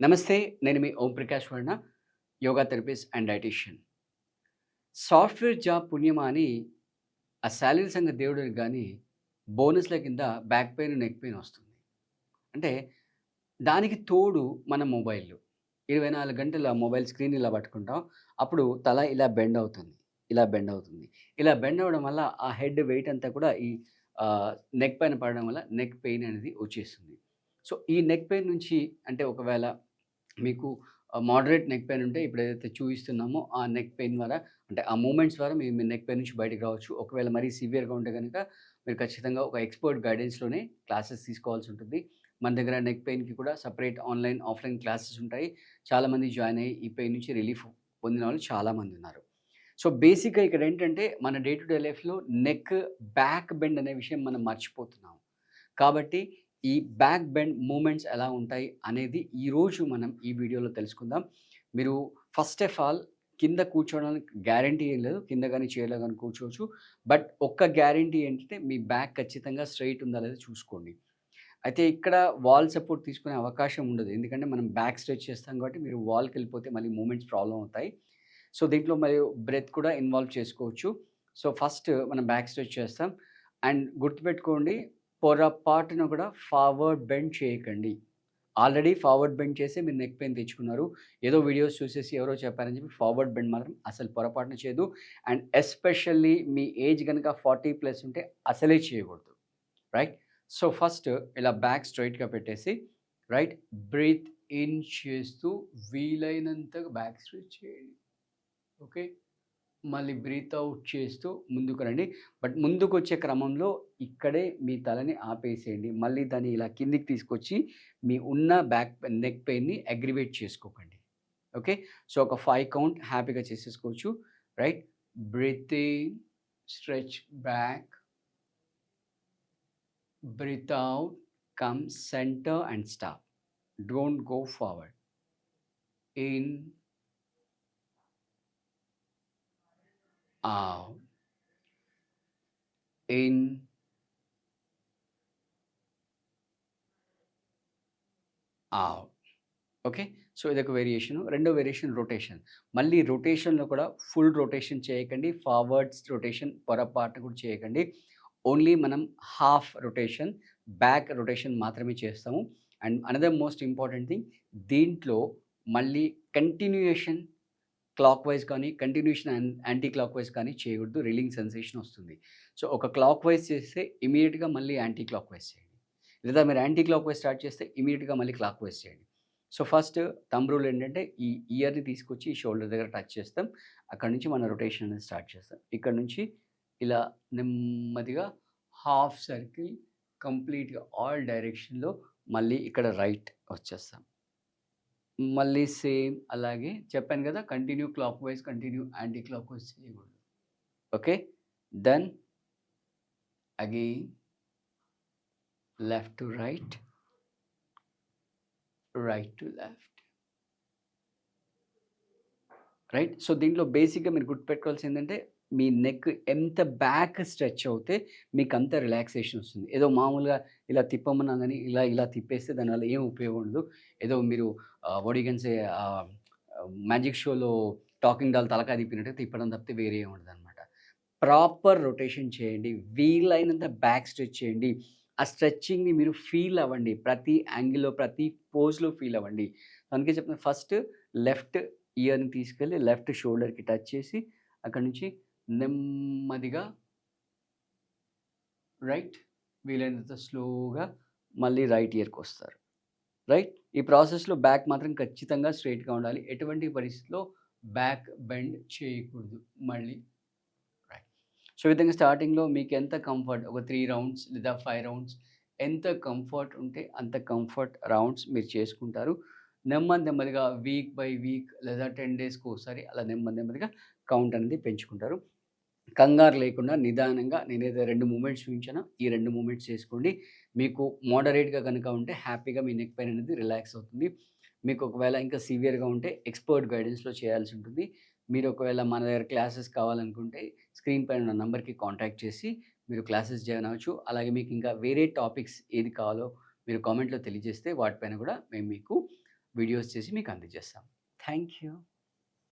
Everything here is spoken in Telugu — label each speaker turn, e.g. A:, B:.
A: నమస్తే నేను మీ Om Prakash Varna yoga therapist and dietitian. Software job పుణ్యమా అని ఆ శాలరీ సంఘ దేవుడికి కానీ బోనస్ల కింద బ్యాక్ పెయిన్ నెక్ పెయిన్ వస్తుంది. అంటే దానికి తోడు మన మొబైల్. ఇరవై నాలుగు గంటలు ఆ మొబైల్ స్క్రీన్ ఇలా పట్టుకుంటాం అప్పుడు తల ఇలా బెండ్ అవుతుంది ఇలా బెండ్ అవుతుంది. ఇలా బెండ్ అవ్వడం వల్ల ఆ హెడ్ వెయిట్ అంతా కూడా ఈ నెక్ పైన పడడం వల్ల నెక్ పెయిన్ అనేది వచ్చేస్తుంది. సో ఈ నెక్ పెయిన్ నుంచి అంటే ఒకవేళ మీకు మోడరేట్ నెక్ పెయిన్ ఉంటే ఇప్పుడు ఏదైతే చూపిస్తున్నామో ఆ నెక్ పెయిన్ ద్వారా అంటే ఆ మూమెంట్స్ ద్వారా మీరు మీ నెక్ పెయిన్ నుంచి బయటకు రావచ్చు. ఒకవేళ మరీ సివియర్గా ఉంటే కనుక మీరు ఖచ్చితంగా ఒక ఎక్స్పర్ట్ గైడెన్స్లోనే క్లాసెస్ తీసుకోవాల్సి ఉంటుంది. మన దగ్గర నెక్ పెయిన్కి కూడా సపరేట్ ఆన్లైన్ ఆఫ్లైన్ క్లాసెస్ ఉంటాయి. చాలామంది జాయిన్ అయ్యి ఈ పెయిన్ నుంచి రిలీఫ్ పొందిన వాళ్ళు చాలామంది ఉన్నారు. సో బేసిక్గా ఇక్కడ ఏంటంటే మన డే టు డే లైఫ్లో నెక్ బ్యాక్ బెండ్ అనే విషయం మనం మర్చిపోతున్నాం కాబట్టి ఈ బ్యాక్ బెండ్ మూమెంట్స్ ఎలా ఉంటాయి అనేది ఈరోజు మనం ఈ వీడియోలో తెలుసుకుందాం. మీరు ఫస్ట్ ఆఫ్ ఆల్ కింద కూర్చోవడానికి గ్యారంటీ ఏం లేదు. కింద కానీ చైర్లో కానీ కూర్చోవచ్చు. బట్ ఒక్క గ్యారంటీ ఏంటంటే మీ బ్యాక్ ఖచ్చితంగా స్ట్రైట్ ఉందా లేదా చూసుకోండి. అయితే ఇక్కడ వాల్ సపోర్ట్ తీసుకునే అవకాశం ఉండదు. ఎందుకంటే మనం బ్యాక్ స్ట్రెచ్ చేస్తాం కాబట్టి మీరు వాల్కి వెళ్ళిపోతే మళ్ళీ మూమెంట్స్ ప్రాబ్లం అవుతాయి. సో దీంట్లో మరియు బ్రెత్ కూడా ఇన్వాల్వ్ చేసుకోవచ్చు. సో ఫస్ట్ మనం బ్యాక్ స్ట్రెచ్ చేస్తాం. అండ్ గుర్తుపెట్టుకోండి పొరపాటున కూడా ఫార్వర్డ్ బెండ్ చేయకండి. ఆల్రెడీ ఫార్వర్డ్ బెండ్ చేసి మీరు నెక్ పెయిన్ తెచ్చుకున్నారు. ఏదో వీడియోస్ చూసేసి ఎవరో చెప్పారని చెప్పి ఫార్వర్డ్ బెండ్ మాత్రం అసలు పొరపాటున చేయదు. అండ్ ఎస్పెషల్లీ మీ ఏజ్ కనుక ఫార్టీ ప్లస్ ఉంటే అసలే చేయకూడదు. రైట్ సో ఫస్ట్ ఇలా బ్యాక్ స్ట్రైట్గా పెట్టేసి రైట్ బ్రీత్ ఇన్ చేస్తూ వీలైనంత బ్యాక్ స్ట్రైట్ చేయండి. ఓకే మళ్ళీ బ్రీత్ అవుట్ చేస్తూ ముందుకు రండి. బట్ ముందుకు వచ్చే క్రమంలో ఇక్కడే మీ తలని ఆపేసేయండి. మళ్ళీ దాన్ని ఇలా కిందికి తీసుకొచ్చి మీ ఉన్న బ్యాక్ నెక్ పెయిన్ని అగ్రివేట్ చేసుకోకండి. ఓకే సో ఒక ఫైవ్ కౌంట్ హ్యాపీగా చేసేసుకోవచ్చు. Right breathing in stretch back breath out come centre and stop don't go forward in out, in, out. Okay so ఇదొక వేరియేషన్ రెండో వేరియేషన్ రొటేషన్ మళ్ళీ రొటేషన్లో కూడా ఫుల్ రొటేషన్ చేయకండి. ఫార్వర్డ్స్ రొటేషన్ పొరపాటు కూడా చేయకండి. ఓన్లీ మనం హాఫ్ రొటేషన్ బ్యాక్ రొటేషన్ మాత్రమే చేస్తాము. And another most important thing దీంట్లో మళ్ళీ కంటిన్యూయేషన్ క్లాక్ వైజ్ కానీ కంటిన్యూషన్ యాంటీ క్లాక్ వైజ్ కానీ చేయకూడదు రిలింగ్ సెన్సేషన్ వస్తుంది. సో ఒక క్లాక్ వైజ్ చేస్తే ఇమీడియట్గా మళ్ళీ యాంటీ క్లాక్ వైజ్ చేయండి. లేదా మీరు యాంటీ క్లాక్ వైజ్ స్టార్ట్ చేస్తే ఇమీడియట్గా మళ్ళీ క్లాక్ వైజ్ చేయండి. సో ఫస్ట్ తమ్ రూల్ ఏంటంటే ఈ ఇయర్ని తీసుకొచ్చి షోల్డర్ దగ్గర టచ్ చేస్తాం. అక్కడ నుంచి మన రొటేషన్ అనేది స్టార్ట్ చేస్తాం. ఇక్కడ నుంచి ఇలా నెమ్మదిగా హాఫ్ సర్కిల్ కంప్లీట్గా ఆల్ డైరెక్షన్లో మళ్ళీ ఇక్కడ రైట్ వచ్చేస్తాం. మళ్ళీ సేమ్ అలాగే చెప్పాను కదా continue clockwise continue anti clockwise చేయకూడదు. Okay? Then again left to right right to left right? So దీంట్లో బేసిక్గా మీరు గుర్తుపెట్టుకోవాల్సి ఏంటంటే మీ నెక్ ఎంత బ్యాక్ స్ట్రెచ్ అవుతే మీకు అంత రిలాక్సేషన్ వస్తుంది. ఏదో మామూలుగా ఇలా తిప్పమన్నా కానీ ఇలా ఇలా తిప్పేస్తే దానివల్ల ఏం ఉపయోగం ఉండదు. ఏదో మీరు ఒడిగన్సే మ్యాజిక్ షోలో టాకింగ్ డాల్ తలకాయ తిప్పినట్టు తిప్పడం తప్పితే వేరే ఉండదు అనమాట ప్రాపర్ రొటేషన్ చేయండి. వీలైనంత బ్యాక్ స్ట్రెచ్ చేయండి. ఆ స్ట్రెచ్చింగ్ని మీరు ఫీల్ అవ్వండి. ప్రతి యాంగిల్లో ప్రతి పోజ్లో ఫీల్ అవ్వండి. అందుకే చెప్తున్నా ఫస్ట్ లెఫ్ట్ ఇయర్ని తీసుకెళ్ళి లెఫ్ట్ షోల్డర్కి టచ్ చేసి అక్కడి నుంచి నెమ్మదిగా రైట్ వీలైనంత స్లోగా మళ్ళీ రైట్ ఇయర్కి వస్తారు. రైట్ ఈ ప్రాసెస్లో బ్యాక్ మాత్రం ఖచ్చితంగా స్ట్రైట్గా ఉండాలి. ఎటువంటి పరిస్థితిలో బ్యాక్ బెండ్ చేయకూడదు. మళ్ళీ రైట్ సో విధంగా స్టార్టింగ్లో మీకు ఎంత కంఫర్ట్ ఒక త్రీ రౌండ్స్ లేదా ఫైవ్ రౌండ్స్ ఎంత కంఫర్ట్ ఉంటే అంత కంఫర్ట్ రౌండ్స్ మీరు చేసుకుంటారు. నెమ్మది నెమ్మదిగా వీక్ బై వీక్ లేదా టెన్ డేస్కి ఒకసారి అలా నెమ్మది నెమ్మదిగా కౌంట్ అనేది పెంచుకుంటారు. కంగారు లేకుండా నిదానంగా నేనైతే రెండు మూమెంట్స్ చూపించానో ఈ రెండు మూమెంట్స్ చేసుకోండి. మీకు మోడరేట్గా కనుక ఉంటే హ్యాపీగా మీ నెక్ పెయిన్ అనేది రిలాక్స్ అవుతుంది. మీకు ఒకవేళ ఇంకా సివియర్గా ఉంటే ఎక్స్పర్ట్ గైడెన్స్లో చేయాల్సి ఉంటుంది. మీరు ఒకవేళ మన దగ్గర క్లాసెస్ కావాలనుకుంటే స్క్రీన్ పైన ఉన్న నెంబర్కి కాంటాక్ట్ చేసి మీరు క్లాసెస్ జాయిన్ అవ్వచ్చు. అలాగే మీకు ఇంకా వేరే టాపిక్స్ ఏది కావాలో మీరు కామెంట్లో తెలియజేస్తే వాటిపైన కూడా మేము మీకు వీడియోస్ చేసి మీకు అందజేస్తాం థ్యాంక్ యూ.